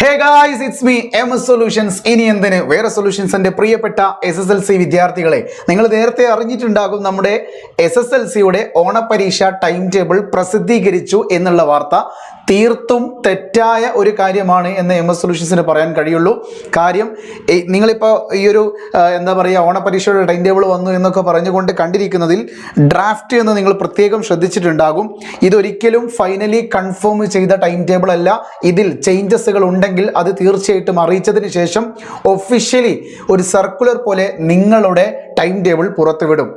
Hey guys it's me M S solutions ഇനി എന്തിന്? വേറെ സൊല്യൂഷൻസിന്റെ പ്രിയപ്പെട്ട എസ് എസ് എൽ സി വിദ്യാർത്ഥികളെ. നിങ്ങൾ നേരത്തെ അറിഞ്ഞിട്ടുണ്ടാകും നമ്മുടെ എസ് എസ് എൽ സിയുടെ ഓണപരീക്ഷ ടൈം ടേബിൾ പ്രസിദ്ധീകരിച്ചു എന്നുള്ള വാർത്ത. തീർത്തും തെറ്റായ ഒരു കാര്യമാണ് എന്ന് എം എസ് സൊല്യൂഷൻസിന് പറയാൻ കഴിയുള്ളൂ. കാര്യം നിങ്ങളിപ്പോൾ ഈ ഒരു എന്താ പറയുക ഓണപരീക്ഷയുടെ ടൈം ടേബിൾ വന്നു എന്നൊക്കെ പറഞ്ഞുകൊണ്ട് കണ്ടിരിക്കുന്നതിൽ ഡ്രാഫ്റ്റ് എന്ന് നിങ്ങൾ പ്രത്യേകം ശ്രദ്ധിച്ചിട്ടുണ്ടാകും. ഇതൊരിക്കലും ഫൈനലി കൺഫേം ചെയ്ത ടൈം ടേബിൾ അല്ല. ഇതിൽ ചേഞ്ചസുകൾ ഉണ്ടെങ്കിൽ അത് തീർച്ചയായിട്ടും അറിയിച്ചതിന് ശേഷം ഒഫീഷ്യലി ഒരു സർക്കുലർ പോലെ നിങ്ങളുടെ ടൈം ടേബിൾ പുറത്തുവിടും.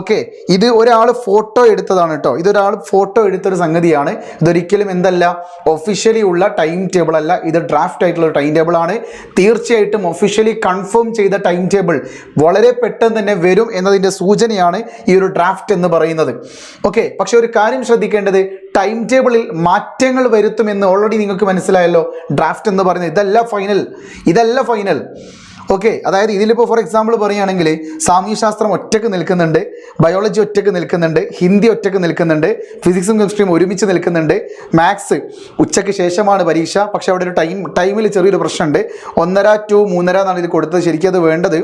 ഓക്കെ ഇത് ഒരാൾ ഫോട്ടോ എടുത്തതാണ് കേട്ടോ. ഇതൊരാൾ ഫോട്ടോ എടുത്തൊരു സംഗതിയാണ്. ഇതൊരിക്കലും എന്തല്ല ഒഫീഷ്യലി ഉള്ള ടൈം ടേബിൾ അല്ല. ഇത് ഡ്രാഫ്റ്റ് ആയിട്ടുള്ള ടൈം ടേബിൾ ആണ്. തീർച്ചയായിട്ടും ഒഫീഷ്യലി കൺഫേം ചെയ്ത ടൈം ടേബിൾ വളരെ പെട്ടെന്ന് തന്നെ വരും എന്നതിന്റെ സൂചനയാണ് ഈ ഒരു ഡ്രാഫ്റ്റ് എന്ന് പറയുന്നത്. ഓക്കെ പക്ഷെ ഒരു കാര്യം ശ്രദ്ധിക്കേണ്ടത് ടൈം ടേബിളിൽ മാറ്റങ്ങൾ വരുത്തുമെന്ന് ഓൾറെഡി നിങ്ങൾക്ക് മനസ്സിലായല്ലോ ഡ്രാഫ്റ്റ് എന്ന് പറയുന്നത്. ഇതല്ല ഫൈനൽ ഇതല്ല ഫൈനൽ ഓക്കെ അതായത് ഇതിലിപ്പോൾ ഫോർ എക്സാമ്പിൾ പറയുകയാണെങ്കിൽ സാമൂഹ്യശാസ്ത്രം ഒറ്റയ്ക്ക് നിൽക്കുന്നുണ്ട് ബയോളജി ഒറ്റയ്ക്ക് നിൽക്കുന്നുണ്ട് ഹിന്ദി ഒറ്റയ്ക്ക് നിൽക്കുന്നുണ്ട് ഫിസിക്സും കെമിസ്ട്രിയും ഒരുമിച്ച് നിൽക്കുന്നുണ്ട്. മാത്സ് ഉച്ചയ്ക്ക് ശേഷമാണ് പരീക്ഷ പക്ഷേ അവിടെ ഒരു ടൈം ടൈമിൽ ചെറിയൊരു പ്രശ്നമുണ്ട്. ഒന്നര ടു മൂന്നര എന്നാണ് ഇത് കൊടുത്തത്. ശരിക്കും അത് വേണ്ടത്.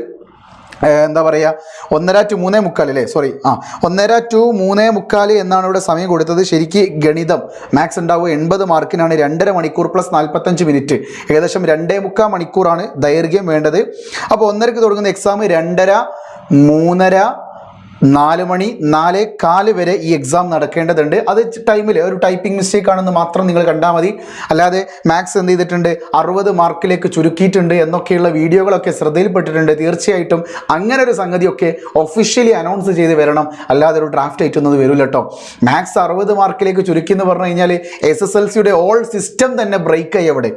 എന്താ പറയുക ഒന്നര ടു മൂന്നേ മുക്കാൽ അല്ലേ സോറി ആ ഒന്നര ടു മൂന്നേ മുക്കാൽ എന്നാണ് ഇവിടെ സമയം കൊടുത്തത്. ശരിക്ക് ഗണിതം. മാത്സ് ഉണ്ടാവുക എൺപത് മാർക്കിനാണ് രണ്ടര മണിക്കൂർ പ്ലസ് നാൽപ്പത്തഞ്ച് മിനിറ്റ് ഏകദേശം രണ്ടേ മുക്കാൽ മണിക്കൂറാണ് ദൈർഘ്യം വേണ്ടത്. അപ്പോൾ ഒന്നരക്ക് തുടങ്ങുന്ന എക്സാം രണ്ടര മൂന്നര നാല് മണി നാല് കാൽ വരെ ഈ എക്സാം നടക്കേണ്ടതുണ്ട്. അത് ടൈമിൽ ഒരു ടൈപ്പിംഗ് മിസ്റ്റേക്ക് ആണെന്ന് മാത്രം നിങ്ങൾ കണ്ടാൽ മതി. അല്ലാതെ മാത്സ് എന്ത് ചെയ്തിട്ടുണ്ട്? അറുപത് മാർക്കിലേക്ക് ചുരുക്കിയിട്ടുണ്ട് എന്നൊക്കെയുള്ള വീഡിയോകളൊക്കെ ശ്രദ്ധയിൽപ്പെട്ടിട്ടുണ്ട്. തീർച്ചയായിട്ടും അങ്ങനെ ഒരു സംഗതിയൊക്കെ ഒഫീഷ്യലി അനൗൺസ് ചെയ്ത് വരണം. അല്ലാതെ ഒരു ഡ്രാഫ്റ്റ് ആയിട്ടൊന്നും വരില്ല കേട്ടോ മാത്സ് അറുപത് മാർക്കിലേക്ക് ചുരുക്കി എന്ന് പറഞ്ഞു കഴിഞ്ഞാൽ എസ് എസ് എൽ സിയുടെ ഓൾ സിസ്റ്റം തന്നെ ബ്രേക്കായി അവിടെ.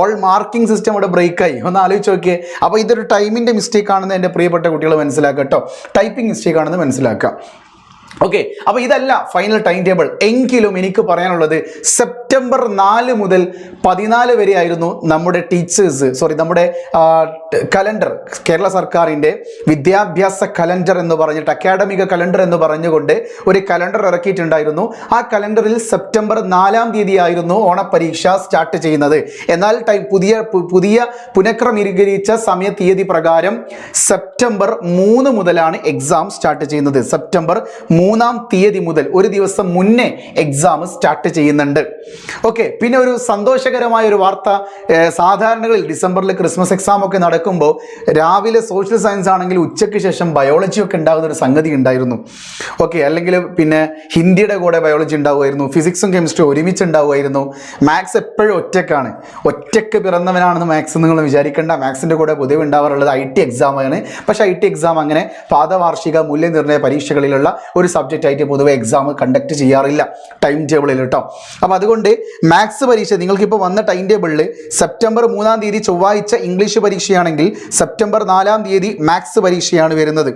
ഓൾ മാർക്കിംഗ് സിസ്റ്റം അവിടെ ബ്രേക്കായി ഒന്ന് ആലോചിച്ച് നോക്കിയേ. അപ്പോൾ ഇതൊരു ടൈമിന്റെ മിസ്റ്റേക്ക് ആണെന്ന് എന്റെ പ്രിയപ്പെട്ട കുട്ടികൾ മനസ്സിലാക്കുക കേട്ടോ ടൈപ്പിംഗ് മിസ്റ്റേക്ക് ആണെന്ന് മനസ്സിലാക്കുക ഓക്കെ അപ്പൊ ഇതല്ല ഫൈനൽ ടൈം ടേബിൾ എങ്കിലും എനിക്ക് പറയാനുള്ളത് സെപ്റ്റംബർ നാല് മുതൽ പതിനാല് വരെ ആയിരുന്നു നമ്മുടെ ടീച്ചേഴ്സ് സോറി നമ്മുടെ കലണ്ടർ കേരള സർക്കാരിന്റെ വിദ്യാഭ്യാസ കലണ്ടർ എന്ന് പറഞ്ഞിട്ട് അക്കാഡമിക കലണ്ടർ എന്ന് പറഞ്ഞുകൊണ്ട് ഒരു കലണ്ടർ ഇറക്കിയിട്ടുണ്ടായിരുന്നു. ആ കലണ്ടറിൽ സെപ്റ്റംബർ നാലാം തീയതി ആയിരുന്നു ഓണപരീക്ഷ സ്റ്റാർട്ട് ചെയ്യുന്നത്. എന്നാൽ ടൈം പുതിയ പുതിയ പുനഃക്രമീകരിച്ച സമയ തീയതി പ്രകാരം സെപ്റ്റംബർ മൂന്ന് മുതലാണ് എക്സാം സ്റ്റാർട്ട് ചെയ്യുന്നത്. സെപ്റ്റംബർ മൂന്നാം തീയതി മുതൽ ഒരു ദിവസം മുന്നേ എക്സാം സ്റ്റാർട്ട് ചെയ്യുന്നുണ്ട്. ഓക്കെ പിന്നെ ഒരു സന്തോഷകരമായ ഒരു വാർത്ത സാധാരണകളിൽ ഡിസംബറിൽ ക്രിസ്മസ് എക്സാം ഒക്കെ നടക്കുമ്പോൾ രാവിലെ സോഷ്യൽ സയൻസ് ആണെങ്കിൽ ഉച്ചയ്ക്ക് ശേഷം ബയോളജി ഒക്കെ ഉണ്ടാകുന്ന ഒരു സംഗതി ഉണ്ടായിരുന്നു. ഓക്കെ അല്ലെങ്കിൽ പിന്നെ ഹിന്ദിയുടെ കൂടെ ബയോളജി ഉണ്ടാവുമായിരുന്നു ഫിസിക്സും കെമിസ്ട്രിയും ഒരുമിച്ച് ഉണ്ടാവുമായിരുന്നു മാത്സ് എപ്പോഴും ഒറ്റക്കാണ്. ഒറ്റയ്ക്ക് പിറന്നവനാണെന്ന് മാത്സ് നിങ്ങൾ വിചാരിക്കേണ്ട. മാത്സിന്റെ കൂടെ പൊതുവെ ഉണ്ടാവാറുള്ളത് ഐ ടി എക്സാമാണ് പക്ഷേ ഐ ടി എക്സാം അങ്ങനെ പാദവാർഷിക മൂല്യനിർണയ പരീക്ഷകളിലുള്ള ഒരു സബ്ജക്റ്റ് ആയിട്ട് പൊതുവെ എക്സാം കണ്ടക്ട് ചെയ്യാറില്ല. ടൈം ടേബിളിൽ കേട്ടോ അപ്പോൾ അതുകൊണ്ട് മാത്സ് പരീക്ഷ നിങ്ങൾക്കിപ്പോൾ വന്ന ടൈം ടേബിളിൽ സെപ്റ്റംബർ മൂന്നാം തീയതി ചൊവ്വാഴ്ച ഇംഗ്ലീഷ് പരീക്ഷയാണെങ്കിൽ സെപ്റ്റംബർ നാലാം തീയതി മാത്സ് പരീക്ഷയാണ് വരുന്നത്.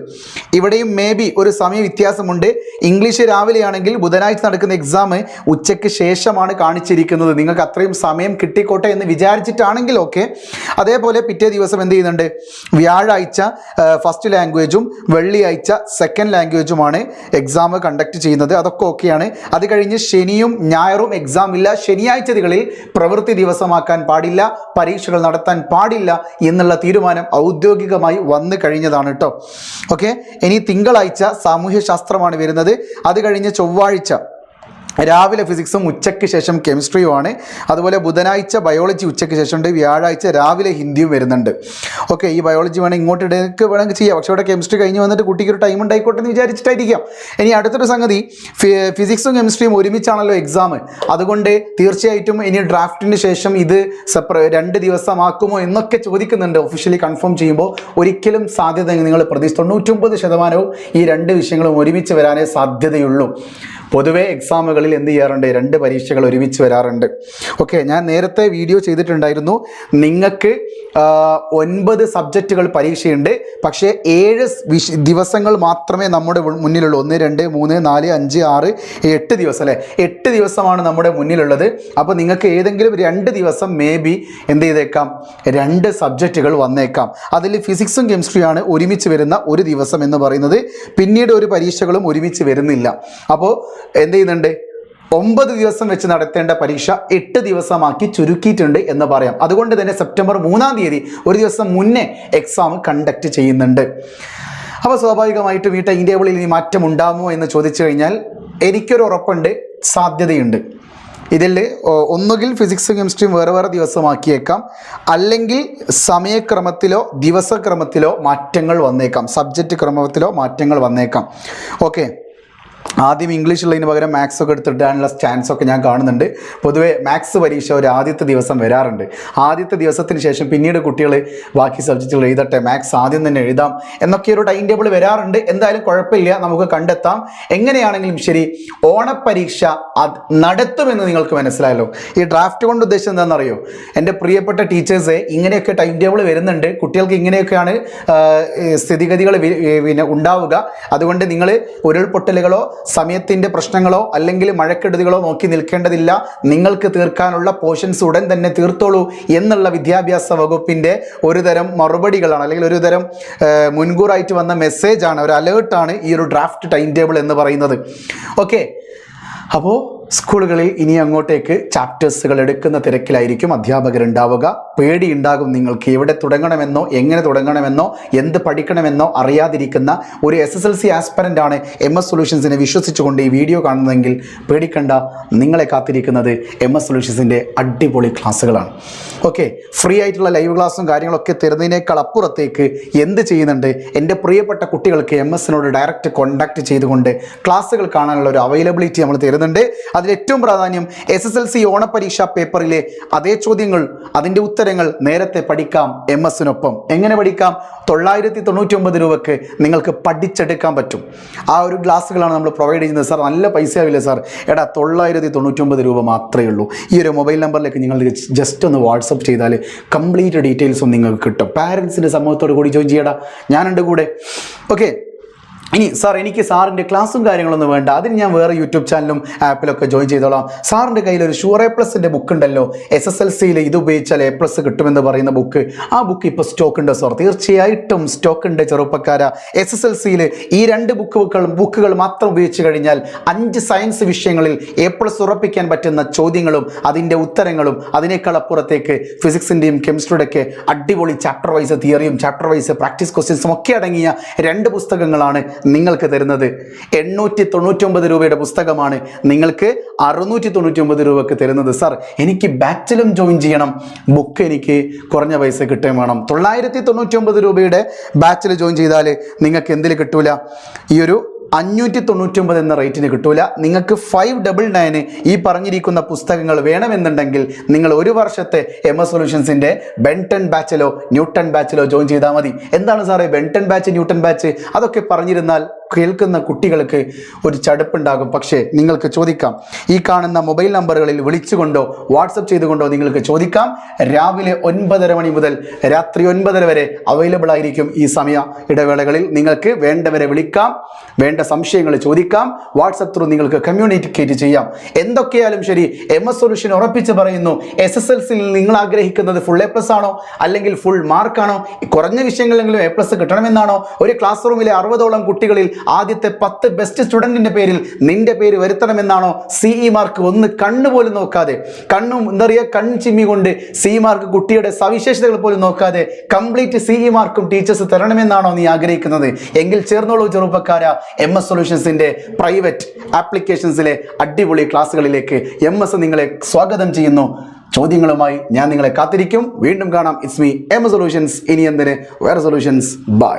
ഇവിടെയും മേ ബി ഒരു സമയ വ്യത്യാസമുണ്ട്. ഇംഗ്ലീഷ് രാവിലെയാണെങ്കിൽ ബുധനാഴ്ച നടക്കുന്ന എക്സാം ഉച്ചയ്ക്ക് ശേഷമാണ് കാണിച്ചിരിക്കുന്നത്. നിങ്ങൾക്ക് അത്രയും സമയം കിട്ടിക്കോട്ടെ എന്ന് വിചാരിച്ചിട്ടാണെങ്കിൽ ഓക്കെ അതേപോലെ പിറ്റേ ദിവസം എന്ത് ചെയ്യുന്നുണ്ട്? വ്യാഴാഴ്ച ഫസ്റ്റ് ലാംഗ്വേജും വെള്ളിയാഴ്ച സെക്കൻഡ് ലാംഗ്വേജുമാണ് എക്സാം കണ്ടക്ട് ചെയ്യുന്നത് അതൊക്കെ ഓക്കെയാണ്. അത് കഴിഞ്ഞ് ശനിയും ഞായറും എക്സാം ഇല്ല. ശനിയാഴ്ചകളിൽ പ്രവൃത്തി ദിവസമാക്കാൻ പാടില്ല. പരീക്ഷകൾ നടത്താൻ പാടില്ല എന്നുള്ള തീരുമാനം ഔദ്യോഗികമായി വന്നു കഴിഞ്ഞതാണ് കേട്ടോ ഓക്കെ? ഇനി തിങ്കളാഴ്ച സാമൂഹ്യ ശാസ്ത്രമാണ് വരുന്നത്. അത് കഴിഞ്ഞ് ചൊവ്വാഴ്ച രാവിലെ ഫിസിക്സും ഉച്ചയ്ക്ക് ശേഷം കെമിസ്ട്രിയുമാണ് അതുപോലെ ബുധനാഴ്ച ബയോളജി ഉച്ചയ്ക്ക് ശേഷം ഉണ്ട് വ്യാഴാഴ്ച രാവിലെ ഹിന്ദിയും വരുന്നുണ്ട്. ഓക്കെ ഈ ബയോളജി വേണമെങ്കിൽ ഇങ്ങോട്ട് ഇടയ്ക്ക് വേണമെങ്കിൽ ചെയ്യാം. പക്ഷേ ഇവിടെ കെമിസ്ട്രി കഴിഞ്ഞ് വന്നിട്ട് കുട്ടിക്ക് ഒരു ടൈം ഉണ്ടായിക്കോട്ടെ എന്ന് വിചാരിച്ചിട്ടായിരിക്കാം. ഇനി അടുത്തൊരു സംഗതി ഫിസിക്സും കെമിസ്ട്രിയും ഒരുമിച്ചാണല്ലോ എക്സാം അതുകൊണ്ട് തീർച്ചയായിട്ടും ഇനി ഡ്രാഫ്റ്റിന് ശേഷം ഇത് സെപ്പറേ രണ്ട് ദിവസമാക്കുമോ എന്നൊക്കെ ചോദിക്കുന്നുണ്ട്. ഒഫീഷ്യലി കൺഫേം ചെയ്യുമ്പോൾ ഒരിക്കലും സാധ്യത നിങ്ങൾ പ്രതീക്ഷിച്ച് തൊണ്ണൂറ്റൊമ്പത് ശതമാനവും ഈ രണ്ട് വിഷയങ്ങളും ഒരുമിച്ച് വരാനേ സാധ്യതയുള്ളൂ. പൊതുവേ എക്സാമുകളിൽ എന്ത് ചെയ്യാറുണ്ട്? രണ്ട് പരീക്ഷകൾ ഒരുമിച്ച് വരാറുണ്ട്. ഓക്കെ ഞാൻ നേരത്തെ വീഡിയോ ചെയ്തിട്ടുണ്ടായിരുന്നു. നിങ്ങൾക്ക് ഒൻപത് സബ്ജക്റ്റുകൾ പരീക്ഷയുണ്ട്. പക്ഷേ ഏഴ് ദിവസങ്ങൾ മാത്രമേ നമ്മുടെ മുന്നിലുള്ളൂ. ഒന്ന് രണ്ട് മൂന്ന് നാല് അഞ്ച് ആറ് എട്ട് ദിവസം അല്ലേ? എട്ട് ദിവസമാണ് നമ്മുടെ മുന്നിലുള്ളത്. അപ്പോൾ നിങ്ങൾക്ക് ഏതെങ്കിലും രണ്ട് ദിവസം മേ ബി എന്ത് ചെയ്തേക്കാം? രണ്ട് സബ്ജക്റ്റുകൾ വന്നേക്കാം. അതിൽ ഫിസിക്സും കെമിസ്ട്രിയാണ് ഒരുമിച്ച് വരുന്ന ഒരു ദിവസം എന്ന് പറയുന്നത്. പിന്നീട് ഒരു പരീക്ഷകളും ഒരുമിച്ച് വരുന്നില്ല. അപ്പോൾ എന്ത് ചെയ്യുന്നുണ്ട്? ഒമ്പത് ദിവസം വെച്ച് നടത്തേണ്ട പരീക്ഷ എട്ട് ദിവസമാക്കി ചുരുക്കിയിട്ടുണ്ട് എന്ന് പറയാം. അതുകൊണ്ട് തന്നെ സെപ്റ്റംബർ മൂന്നാം തീയതി ഒരു ദിവസം മുന്നേ എക്സാം കണ്ടക്ട് ചെയ്യുന്നുണ്ട്. അപ്പോൾ സ്വാഭാവികമായിട്ടും ഈ ടൈം ടേബിളിൽ ഇനി മാറ്റം ഉണ്ടാകുമോ എന്ന് ചോദിച്ചു കഴിഞ്ഞാൽ എനിക്കൊരു ഉറപ്പുണ്ട് സാധ്യതയുണ്ട്. ഇതിൽ ഒന്നുകിൽ ഫിസിക്സും കെമിസ്ട്രിയും വേറെ വേറെ ദിവസമാക്കിയേക്കാം. അല്ലെങ്കിൽ സമയക്രമത്തിലോ ദിവസക്രമത്തിലോ മാറ്റങ്ങൾ വന്നേക്കാം. സബ്ജക്റ്റ് ക്രമത്തിലോ മാറ്റങ്ങൾ വന്നേക്കാം. ഓക്കെ ആദ്യം ഇംഗ്ലീഷ് ഉള്ളതിന് പകരം മാത്സ് ഒക്കെ എടുത്തിടാനുള്ള ചാൻസ് ഒക്കെ ഞാൻ കാണുന്നുണ്ട്. പൊതുവേ മാത്സ് പരീക്ഷ ഒരു ആദ്യത്തെ ദിവസം വരാറുണ്ട്. ആദ്യത്തെ ദിവസത്തിന് ശേഷം പിന്നീട് കുട്ടികൾ ബാക്കി സബ്ജക്റ്റുകൾ എഴുതട്ടെ മാത്സ് ആദ്യം തന്നെ എഴുതാം എന്നൊക്കെ ഒരു ടൈം ടേബിൾ വരാറുണ്ട്. എന്തായാലും കുഴപ്പമില്ല നമുക്ക് കണ്ടെത്താം. എങ്ങനെയാണെങ്കിലും ശരി ഓണപ്പരീക്ഷ നടത്തുമെന്ന് നിങ്ങൾക്ക് മനസ്സിലായല്ലോ. ഈ ഡ്രാഫ്റ്റ് കൊണ്ട് ഉദ്ദേശം എന്താണെന്നറിയോ? എന്റെ പ്രിയപ്പെട്ട ടീച്ചേഴ്സ് ഇങ്ങനെയൊക്കെ ടൈം ടേബിൾ വരുന്നുണ്ട്. കുട്ടികൾക്ക് ഇങ്ങനെയൊക്കെയാണ് സ്ഥിതിഗതികൾ പിന്നെ ഉണ്ടാവുക. അതുകൊണ്ട് നിങ്ങൾ ഉരുൾപൊട്ടലുകളോ സമയത്തിന്റെ പ്രശ്നങ്ങളോ അല്ലെങ്കിൽ മഴക്കെടുതികളോ നോക്കി നിൽക്കേണ്ടതില്ല. നിങ്ങൾക്ക് തീർക്കാനുള്ള പോർഷൻസ് ഉടൻ തന്നെ തീർത്തോളൂ എന്നുള്ള വിദ്യാഭ്യാസ വകുപ്പിന്റെ ഒരു തരം മറുപടികളാണ്. അല്ലെങ്കിൽ ഒരു തരം മുൻകൂറായിട്ട് വന്ന മെസ്സേജാണ് ഒരു അലേർട്ടാണ് ഈ ഒരു ഡ്രാഫ്റ്റ് ടൈം ടേബിൾ എന്ന് പറയുന്നത്. ഓക്കെ അപ്പോൾ സ്കൂളുകളിൽ ഇനി അങ്ങോട്ടേക്ക് ചാപ്റ്റേഴ്സുകൾ എടുക്കുന്ന തിരക്കിലായിരിക്കും അധ്യാപകരുണ്ടാവുക. പേടിയുണ്ടാകും നിങ്ങൾക്ക് എവിടെ തുടങ്ങണമെന്നോ എങ്ങനെ തുടങ്ങണമെന്നോ എന്ത് പഠിക്കണമെന്നോ അറിയാതിരിക്കുന്ന ഒരു S S L C aspirant ആണ് എം എസ് സൊല്യൂഷൻസിനെ വിശ്വസിച്ചുകൊണ്ട് ഈ വീഡിയോ കാണുന്നതെങ്കിൽ പേടിക്കണ്ട. നിങ്ങളെ കാത്തിരിക്കുന്നത് എം എസ് സൊല്യൂഷൻസിന്റെ അടിപൊളി ക്ലാസ്സുകളാണ്. ഓക്കെ ഫ്രീ ആയിട്ടുള്ള ലൈവ് ക്ലാസ്സും കാര്യങ്ങളൊക്കെ തരുന്നതിനേക്കാൾ അപ്പുറത്തേക്ക് എന്ത് ചെയ്യുന്നുണ്ട്? എന്റെ പ്രിയപ്പെട്ട കുട്ടികൾക്ക് എം എസിനോട് ഡയറക്റ്റ് കോൺടാക്ട് ചെയ്തുകൊണ്ട് ക്ലാസ്സുകൾ കാണാനുള്ള ഒരു അവൈലബിലിറ്റി നമ്മൾ തരുന്നുണ്ട്. അതിൽ ഏറ്റവും പ്രാധാന്യം എസ് എസ് എൽ സി ഓണപരീക്ഷാ പേപ്പറിലെ അതേ ചോദ്യങ്ങൾ അതിന്റെ ഉത്തരങ്ങൾ നേരത്തെ പഠിക്കാം എം എസിനൊപ്പം എങ്ങനെ പഠിക്കാം? തൊള്ളായിരത്തി തൊണ്ണൂറ്റി ഒമ്പത് രൂപക്ക് നിങ്ങൾക്ക് പഠിച്ചെടുക്കാൻ പറ്റും. ആ ഒരു ഗ്ലാസ്സുകളാണ് നമ്മൾ പ്രൊവൈഡ് ചെയ്യുന്നത്. സാർ നല്ല പൈസ ആവില്ല സാർ? എടാ തൊള്ളായിരത്തി തൊണ്ണൂറ്റി രൂപ മാത്രമേ ഉള്ളൂ. ഈ ഒരു മൊബൈൽ നമ്പറിലേക്ക് നിങ്ങൾ ജസ്റ്റ് ഒന്ന് വാട്സപ്പ് ചെയ്താൽ കംപ്ലീറ്റ് ഡീറ്റെയിൽസും നിങ്ങൾക്ക് കിട്ടും. പാരൻസിന്റെ സമൂഹത്തോട് കൂടി ജോയിൻ ചെയ്യടാ. ഞാനുണ്ട് കൂടെ. ഓക്കെ ഇനി സാർ എനിക്ക് സാറിന്റെ ക്ലാസ്സും കാര്യങ്ങളൊന്നും വേണ്ട. അതിന് ഞാൻ വേറെ യൂട്യൂബ് ചാനലും ആപ്പിലൊക്കെ ജോയിൻ ചെയ്തോളാം. സാറിന്റെ കയ്യിൽ ഒരു എ പ്ലസിന്റെ ബുക്ക് ഉണ്ടല്ലോ. എസ് എസ് എൽ സിയിൽ ഇത് ഉപയോഗിച്ചാൽ എ പ്ലസ് കിട്ടുമെന്ന് പറയുന്ന ബുക്ക് ആ ബുക്ക് ഇപ്പോൾ സ്റ്റോക്ക് ഉണ്ട് സാർ. തീർച്ചയായിട്ടും സ്റ്റോക്ക് ഉണ്ട് ചെറുപ്പക്കാര. എസ് എസ് എൽ സിയിൽ ഈ രണ്ട് ബുക്കുകൾ ബുക്കുകൾ മാത്രം ഉപയോഗിച്ച് കഴിഞ്ഞാൽ അഞ്ച് സയൻസ് വിഷയങ്ങളിൽ എ പ്ലസ് ഉറപ്പിക്കാൻ പറ്റുന്ന ചോദ്യങ്ങളും അതിന്റെ ഉത്തരങ്ങളും അതിനേക്കാൾ അപ്പുറത്തേക്ക് ഫിസിക്സിന്റെയും കെമിസ്ട്രിയുടെയൊക്കെ അടിപൊളി ചാപ്റ്റർ വൈസ് തിയറിയും ചാപ്റ്റർ വൈസ് പ്രാക്ടീസ് ക്വസ്റ്റ്യൻസും ഒക്കെ അടങ്ങിയ രണ്ട് പുസ്തകങ്ങളാണ് നിങ്ങൾക്ക് തരുന്നത് എണ്ണൂറ്റി തൊണ്ണൂറ്റൊമ്പത് രൂപയുടെ പുസ്തകമാണ്. നിങ്ങൾക്ക് അറുന്നൂറ്റി തൊണ്ണൂറ്റി ഒമ്പത് രൂപക്ക് തരുന്നത്. സാർ എനിക്ക് ബാച്ചിലും ജോയിൻ ചെയ്യണം. ബുക്ക് എനിക്ക് കുറഞ്ഞ പൈസ കിട്ടുകയും വേണം. തൊള്ളായിരത്തി തൊണ്ണൂറ്റി ഒമ്പത് രൂപയുടെ ബാച്ചിൽ ജോയിൻ ചെയ്താൽ നിങ്ങൾക്ക് എന്തിൽ കിട്ടൂല? ഈ ഒരു അഞ്ഞൂറ്റി തൊണ്ണൂറ്റൊമ്പത് എന്ന റേറ്റിന് കിട്ടൂല. നിങ്ങൾക്ക് ഫൈവ് ഡബിൾ നയന് ഈ പറഞ്ഞിരിക്കുന്ന പുസ്തകങ്ങൾ വേണമെന്നുണ്ടെങ്കിൽ നിങ്ങൾ ഒരു വർഷത്തെ എം എസ് സൊല്യൂഷൻസിന്റെ ബെൻടൺ ബാച്ചിലോ ന്യൂട്ടൺ ബാച്ചിലോ ജോയിൻ ചെയ്താൽ മതി. എന്താണ് സാറേ ബെൻടൺ ബാച്ച് ന്യൂട്ടൺ ബാച്ച് അതൊക്കെ പറഞ്ഞിരുന്നാൽ കേൾക്കുന്ന കുട്ടികൾക്ക് ഒരു ചടുപ്പുണ്ടാകും. പക്ഷേ നിങ്ങൾക്ക് ചോദിക്കാം ഈ കാണുന്ന മൊബൈൽ നമ്പറുകളിൽ വിളിച്ചുകൊണ്ടോ വാട്സപ്പ് ചെയ്തുകൊണ്ടോ നിങ്ങൾക്ക് ചോദിക്കാം രാവിലെ ഒൻപതര മണി മുതൽ രാത്രി ഒൻപതര വരെ അവൈലബിൾ ആയിരിക്കും ഈ സമയ ഇടവേളകളിൽ. നിങ്ങൾക്ക് വേണ്ടവരെ വിളിക്കാം വേണ്ട സംശയങ്ങൾ ചോദിക്കാം വാട്സപ്പ് ത്രൂ നിങ്ങൾക്ക് കമ്മ്യൂണിക്കേറ്റ് ചെയ്യാം. എന്തൊക്കെയാലും ശരി എം എസ് സൊല്യൂഷൻ ഉറപ്പിച്ച് പറയുന്നു എസ് എസ് എൽ സിയിൽ നിങ്ങൾ ആഗ്രഹിക്കുന്നത് ഫുൾ എ പ്ലസ് ആണോ അല്ലെങ്കിൽ ഫുൾ മാർക്കാണോ കുറഞ്ഞ വിഷയങ്ങളെങ്കിലും എ പ്ലസ് കിട്ടണമെന്നാണോ? ഒരു ക്ലാസ് റൂമിലെ അറുപതോളം കുട്ടികളിൽ ആദ്യത്തെ പത്ത് ബെസ്റ്റ് സ്റ്റുഡന്റിന്റെ പേരിൽ നിന്റെ പേര് വരുത്തണമെന്നാണോ സി ഇ മാർക്ക് ഒന്ന് കണ്ണ് പോലും നോക്കാതെ കണ്ണും എന്താ പറയുക കണ്ണ് ചിമ്മി കൊണ്ട് സി മാർക്ക് കുട്ടിയുടെ സവിശേഷതകൾ പോലും നോക്കാതെ കംപ്ലീറ്റ് സി ഇ മാർക്കും ടീച്ചേഴ്സ് തരണമെന്നാണോ നീ ആഗ്രഹിക്കുന്നത്? എങ്കിൽ ചേർന്നോളൂ ചെറുപ്പക്കാര എം എസ് സൊല്യൂഷൻസിന്റെ പ്രൈവറ്റ് ആപ്ലിക്കേഷൻസിലെ അടിപൊളി ക്ലാസ്സുകളിലേക്ക് എം എസ് നിങ്ങളെ സ്വാഗതം ചെയ്യുന്നു. ചോദ്യങ്ങളുമായി ഞാൻ നിങ്ങളെ കാത്തിരിക്കും. വീണ്ടും കാണാം. ഇറ്റ്സ് മീ എം സൊല്യൂഷൻസ് ഇനി എന്തിന്? വേറെ സൊല്യൂഷൻസ് ബൈ